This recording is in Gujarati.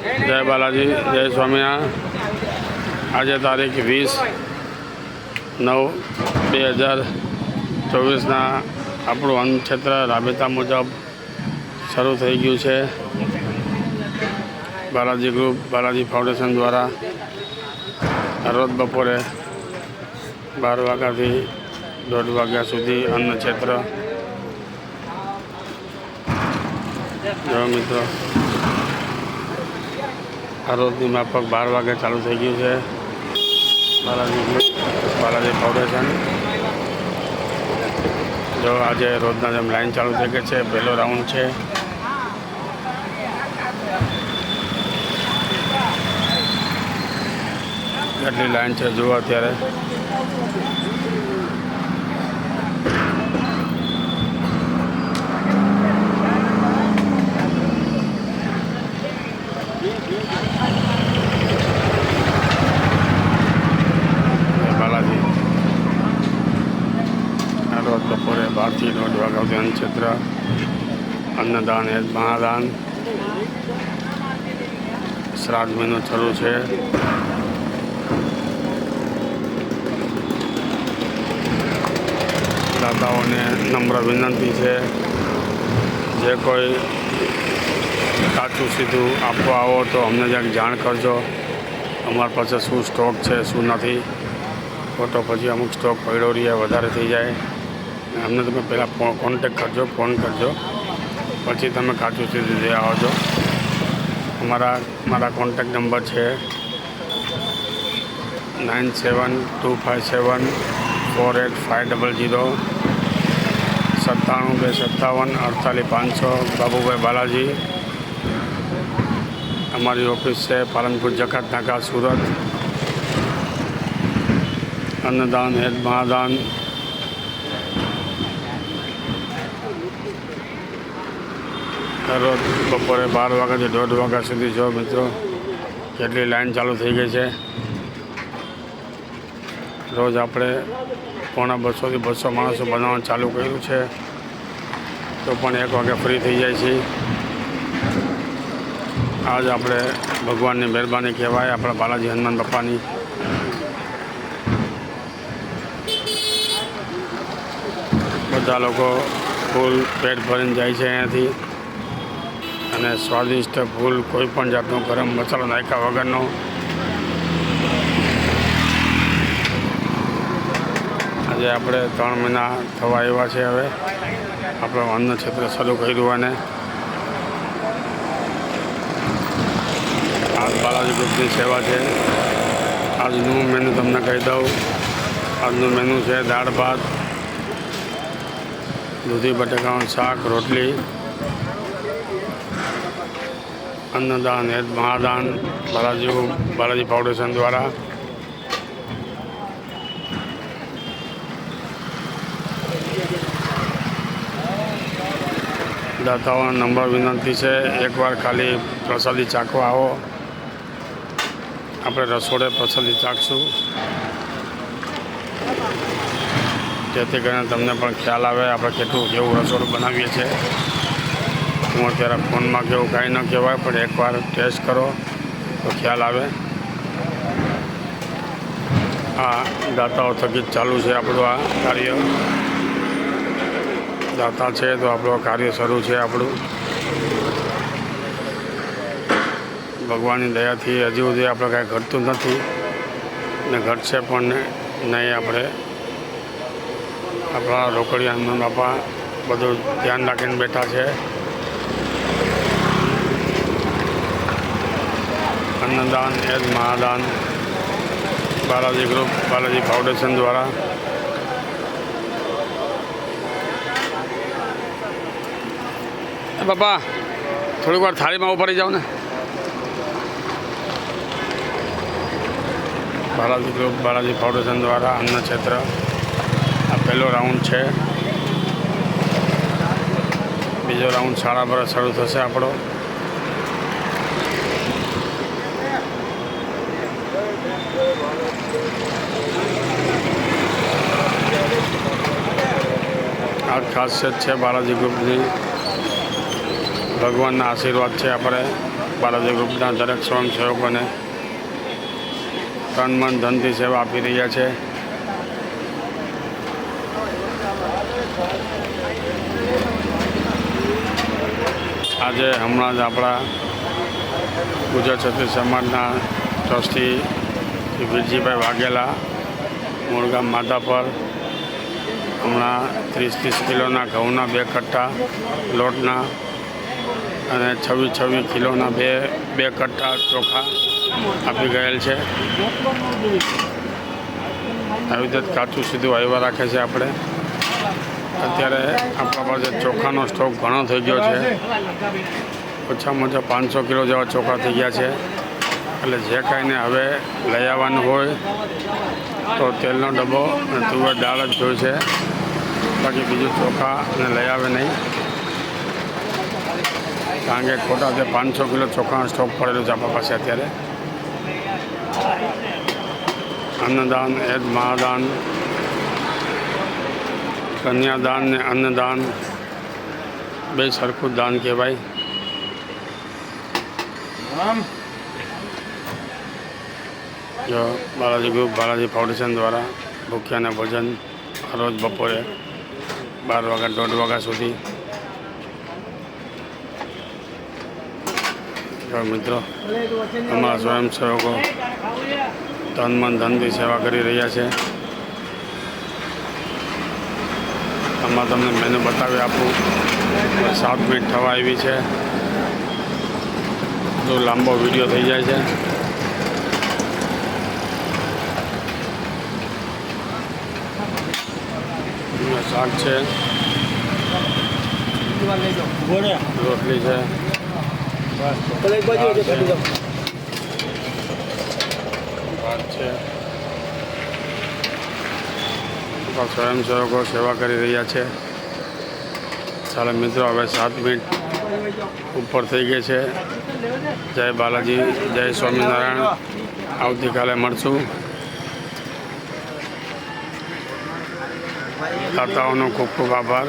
જય બાલાજી, જય સ્વામિનારાયણ. આજે તારીખ વીસ નવ બે હજાર ચોવીસના આપણું અન્નક્ષેત્ર રાબેતા મુજબ શરૂ થઈ ગયું છે. બાલાજી ગ્રુપ, બાલાજી ફાઉન્ડેશન દ્વારા રોજ બપોરે બાર વાગ્યાથી દોઢ વાગ્યા સુધી અન્ન ક્ષેત્ર. જો મિત્રો આ રોજની માફક બાર વાગે ચાલુ થઈ ગયું છે. બાલાજી બાલાજી ફાઉન્ડેશન. જો આજે રોજના જેમ લાઈન ચાલુ થઈ ગઈ છે, પહેલો રાઉન્ડ છે. કેટલી લાઈન છે, જુઓ અત્યારે જય બાલાજી આ રોજ બારથી દોઢ વાગ્યા સુધી અન્નદાન, એ મહાદાન. શ્રાદ્ધ મહિનો શરૂ છે. દાતાઓને નમ્ર વિનંતી છે, જે કોઈ કાચું સીધું આપવા આવો તો અમને જ્યાં જાણ કરજો. અમારી પાસે શું સ્ટોક છે, શું નથી. ખોટો પછી અમુક સ્ટોક પડ્યો રહીએ વધારે થઈ જાય. અમને તમે પહેલાં કોન્ટેક કરજો ફોન કરજો પછી તમે કાચું સીધું લઈ આવો છો અમારા મારા કોન્ટેક નંબર છે nine seven two five seven four eight five double zero સત્તાણું બે સત્તાવન અડતાલીસ પાંચસો બાબુભાઈ બાલાજી અમારી ઓફિસ છે પાલનપુર જકાત નાકા સુરત અન્નદાન હેદ મહાદાન રોજ બપોરે બાર વાગ્યાથી દોઢ વાગ્યા સુધી જો મિત્રો, કેટલી લાઈન ચાલુ થઈ ગઈ છે. રોજ આપણે પોણા બસોથી બસો માણસો બનાવવાનું ચાલુ કર્યું છે. તો પણ એક વાગે ફ્રી થઈ જાય છે. આજ આપણે ભગવાનની મહેરબાની કહેવાય, આપણા બાલાજી હનુમાન બાપાની. બધા લોકો ફૂલ પેટ ભરીને જાય છે અહીંયાથી. અને સ્વાદિષ્ટ ફૂલ કોઈ પણ જાતનો ગરમ મસાલો નાખ્યા વગરનો. આજે આપણે ત્રણ મહિના થવા આવ્યા છે હવે. આપણે અન્ન ક્ષેત્ર શરૂ કર્યું અને આ બાલાજી ગ્રુપની સેવા છે. આજનું મેનુ તમને કહી દઉં. આજનું મેનુ છે દાળ ભાત, દૂધી, બટાકાનું શાક, રોટલી અન્નદાન હેત મહાદાન બાલાજી બાલાજી ફાઉન્ડેશન દ્વારા. દાતાઓનો નંબર વિનંતી છે, એકવાર ખાલી પ્રસાદી ચાખવા આવો. આપણે રસોડે પ્રસાદી ચાખશું. જેથી કરીને તમને પણ ખ્યાલ આવે આપણે કેટલું, કેવું રસોડું બનાવીએ છીએ. હું અત્યારે ફોનમાં કેવું કાંઈ ન કહેવાય, પણ એકવાર ટેસ્ટ કરો તો ખ્યાલ આવે. આ દાતાઓ થકી ચાલુ છે આપણું આ કાર્ય. દાતા છે તો આપણું કાર્ય શરૂ છે આપણું. ભગવાનની દયાથી હજી સુધી આપણે કાંઈ ઘટતું નથી ને ઘટશે પણ નહીં આપણે. આપણા રોકડિયા બાપા બધું ધ્યાન રાખીને બેઠા છે. અન્નદાન એજ મહાદાન. બાલાજી ગ્રુપ, બાલાજી ફાઉન્ડેશન દ્વારા. બાપા, થોડીક વાર થાળીમાં ઊભા રહી ને. બાલાજી ગ્રુપ, બાલાજી ફાઉન્ડેશન દ્વારા અન્ન ક્ષેત્ર આ પહેલો રાઉન્ડ છે. બીજો રાઉન્ડ સાડા બાર શરૂ થશે આપણો. આ ખાસિયત છે બાલાજી ગ્રુપની. ભગવાનના આશીર્વાદ છે આપણે. બાલાજી ગ્રુપના દરેક સ્વયંસેવકોને તન મન ધનથી સેવા આપી રહ્યા છે. આજે હમણાં જ આપણા ગુજરાત ક્ષત્રિય સમાજના ટ્રસ્ટી શ્રી વીરજીભાઈ વાઘેલા મૂળગામ માધા પર હમણાં ત્રીસ ત્રીસ કિલોના ઘઉંના બે કટ્ટા, લોટના અને છવ્વીસ છવ્વીસ કિલોના બે બે કટ્ટા ચોખા આપી ગયેલ છે. આવી રીતે કાચું સીધું આવ્યા રાખે છે આપણે. અત્યારે આપણા પાસે ચોખાનો સ્ટોક ઘણો થઈ ગયો છે. ઓછામાં ઓછા પાંચસો કિલો જેવા ચોખા થઈ ગયા છે. એટલે જે કાંઈને હવે લઈ આવવાનું હોય તો તેલનો ડબ્બો અને તુવેર દાળ જ જોઈ છે બાકી બીજું ચોખા અને લઈ આવે નહીં. કારણ કે ખોટા તે પાંચસો કિલો ચોખાનો સ્ટોક પડેલો છે આપણા પાસે અત્યારે. અન્નદાન એદ મહાદાન, કન્યાદાન ને અન્નદાન, બે સરખું જ દાન કહેવાય. જો બાલાજી ગ્રુપ, બાલાજી ફાઉન્ડેશન દ્વારા ભૂખ્યાના ભોજન રોજ બપોરે બાર વાગ્યા, દોઢ વાગ્યા સુધી. મિત્રો, અમારા સ્વયંસેવકો તન મન ધનથી સેવા કરી રહ્યા છે. આમાં તમને મેનુ બતાવી આપું. સાત મિનિટ થવા આવી છે. તો લાંબો વીડિયો થઈ જાય છે. શાક છે. રોટલી છે. ભાત છે. સ્વયંસેવકો સેવા કરી રહ્યા છે. ચાલો મિત્રો હવે સાત મિનિટ ઉપર થઈ ગઈ છે. જય બાલાજી જય સ્વામિનારાયણ. આવતીકાલે મળશું. દાતાઓનો ખૂબ ખૂબ આભાર.